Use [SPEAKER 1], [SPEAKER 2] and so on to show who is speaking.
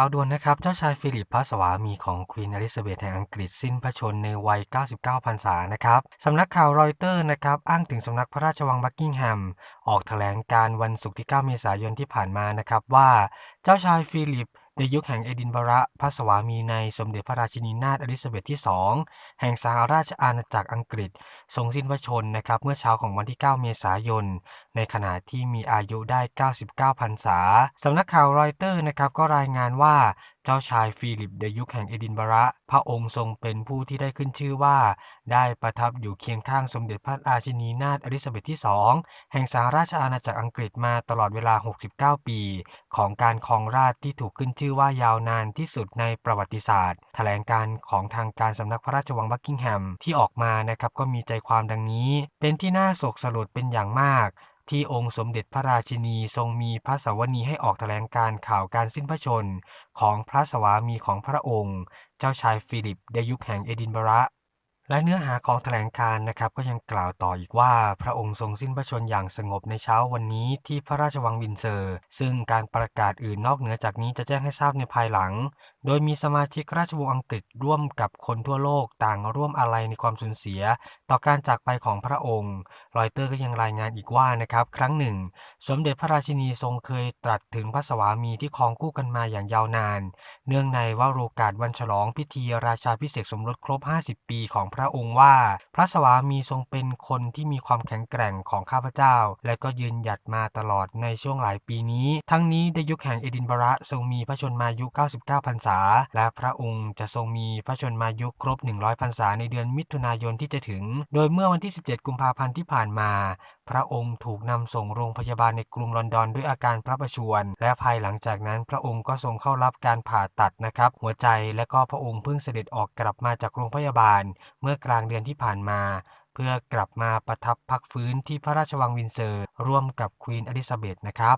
[SPEAKER 1] ข่าวด่วนนะครับ เจ้าชายฟิลิปพระสวามีของควีนอลิซาเบธแห่งอังกฤษสิ้นพระชนในวัย 99 พรรษานะครับสำนักข่าวรอยเตอร์นะครับอ้างถึงสำนักพระราชวังบักกิงแฮม ออกแถลงการวันศุกร์ที่ 9 เมษายนที่ผ่านมานะครับว่าเจ้าชายฟิลิป ในยุคแห่งเอดินบะระพระสวามีในสมเด็จพระราชินีนาถอลิซาเบธที่ 2 แห่งสหราชอาณาจักรอังกฤษ ทรงสิ้นพระชนม์นะครับเมื่อเช้าของวันที่ 9 เมษายน ในขณะที่มีอายุได้ 99 พรรษาสำนักข่าวรอยเตอร์นะครับก็รายงานว่า เจ้าชายฟิลิปในยุคแห่งเอดินบะระ พระองค์ทรงเป็นผู้ที่ได้ขึ้นชื่อว่า ได้ประทับอยู่เคียงข้างสมเด็จพระราชินีนาถอลิซาเบธที่ 2 แห่งสหราชอาณาจักรอังกฤษมาตลอดเวลา 69 ปี ของการครองราชย์ที่ถูกขึ้นชื่อว่ายาวนานที่สุดในประวัติศาสตร์ แถลงการของทางการสำนักพระราชวังบักกิงแฮมที่ออกมานะครับก็มีใจความดังนี้ เป็นที่น่าโศกสลดเป็นอย่างมาก ที่องค์สมเด็จพระราชินีทรงมีพระสวนีให้ออกแถลงการข่าวการสิ้นพระชนม์ของพระสวามีของพระองค์ เจ้าชายฟิลิปในยุคแห่งเอดินบะระและเนื้อหาของแถลงการนะครับก็ยังกล่าวต่ออีกว่า พระองค์ทรงสิ้นพระชนม์อย่างสงบในเช้าวันนี้ที่พระราชวังวินเซอร์ ซึ่งการประกาศอื่นนอกเหนือจากนี้จะแจ้งให้ทราบในภายหลัง โดยมีสมาชิกราชวงศ์อังกฤษร่วมกับคนทั่วโลกต่างร่วมอาลัยในความสูญเสีย ต่อการจากไปของพระองค์ รอยเตอร์ก็ยังรายงานอีกว่านะครับ ครั้งหนึ่ง สมเด็จพระราชินีทรงเคยตรัสถึงพระสวามีที่ครองคู่กันมาอย่างยาวนาน เนื่องในว่าโรกาสวันฉลองพิธีราชาพิเศษสมรสครบ 50 ปีของพระองค์ว่า พระสวามีทรงเป็นคนที่มีความแข็งแกร่งของข้าพเจ้า และก็ยืนหยัดมาตลอดในช่วงหลายปีนี้ ทั้งนี้ในยุคแห่งเอดินบะระทรงมีพระชนมายุ 99พรรษาและพระองค์จะทรงมีพระชนมายุครบ 100พรรษาในเดือนมิถุนายนที่จะถึง โดยเมื่อวันที่ 17 กุมภาพันธ์ที่ผ่านมา พระองค์ถูกนำส่งโรงพยาบาลในกรุงลอนดอนด้วยอาการพระประชวรและภายหลังจากนั้นพระองค์ก็ทรงเข้ารับการผ่าตัดนะครับหัวใจและก็พระองค์เพิ่งเสด็จออกกลับมาจากโรงพยาบาล เมื่อกลางเดือนที่ผ่านมาเพื่อกลับมาประทับพักฟื้นที่พระราชวังวินเซอร์ ร่วมกับควีนอลิซาเบธนะครับ